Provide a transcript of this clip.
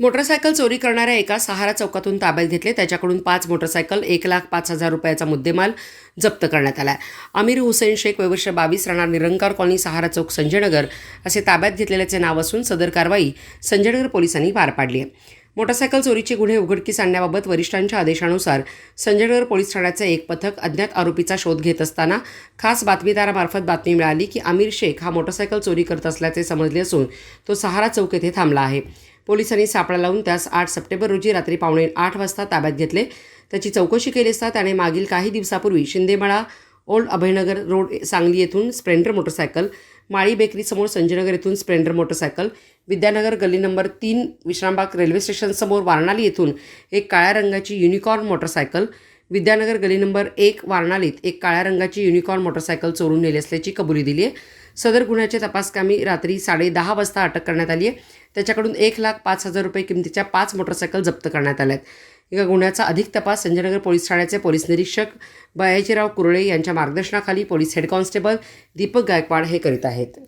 Motorcycle चोरी करणाऱ्या एका सहारा चौकातून ताब्यात घेतले. त्याच्याकडून पाच मोटरसायकल एक लाख पाच हजार रुपयाचा मुद्देमाल जप्त करण्यात आला अमीर हुसेन शेख वैवर्ष बावीस राहणार निरंकार कॉलनी सहारा चौक संजयनगर असे ताब्यात घेतलेल्याचे नाव असून सदर कारवाई संजयनगर पोलिसांनी पार पाडली आहे. मोटरसायकल चोरीचे गुन्हे उघडकीस आणण्याबाबत वरिष्ठांच्या आदेशानुसार संजयनगर पोलीस ठाण्याचे एक पथक अज्ञात आरोपीचा शोध घेत असताना खास बातमीदारामार्फत बातमी मिळाली की आमिर शेख हा मोटरसायकल चोरी करत असल्याचे समजले असून तो सहारा चौक येथे थांबला आहे. पोलिसांनी सापळा लावून त्यास आठ सप्टेंबर रोजी रात्री पावणे आठ वाजता ताब्यात घेतले. त्याची चौकशी केली असता त्याने मागील काही दिवसापूर्वी शिंदेमळा ओल्ड अभयनगर रोड सांगली येथून स्प्लेंडर मोटरसायकल माळी बेकरीसमोर संजयनगर येथून स्प्लेंडर मोटरसायकल विद्यानगर गल्ली नंबर तीन विश्रामबाग रेल्वे स्टेशनसमोर वारणाली येथून एक काळ्या रंगाची युनिकॉर्न मोटरसायकल विद्यानगर गली नंबर एक वारणालीत एक काळ्या रंगाची युनिकॉर्न मोटरसायकल चोरून नेली असल्याची कबुली दिली आहे सदर गुन्ह्याचे तपासकामी रात्री साडे दहा वाजता अटक करण्यात आली आहे. त्याच्याकडून एक लाख पाच हजार रुपये किमतीच्या पाच मोटरसायकल जप्त करण्यात आल्या आहेत. या गुन्ह्याचा अधिक तपास संजयनगर पोलीस ठाण्याचे पोलीस निरीक्षक बयाजीराव कुरळे यांच्या मार्गदर्शनाखाली police head constable Deepak Gaikwad हे करीत आहेत.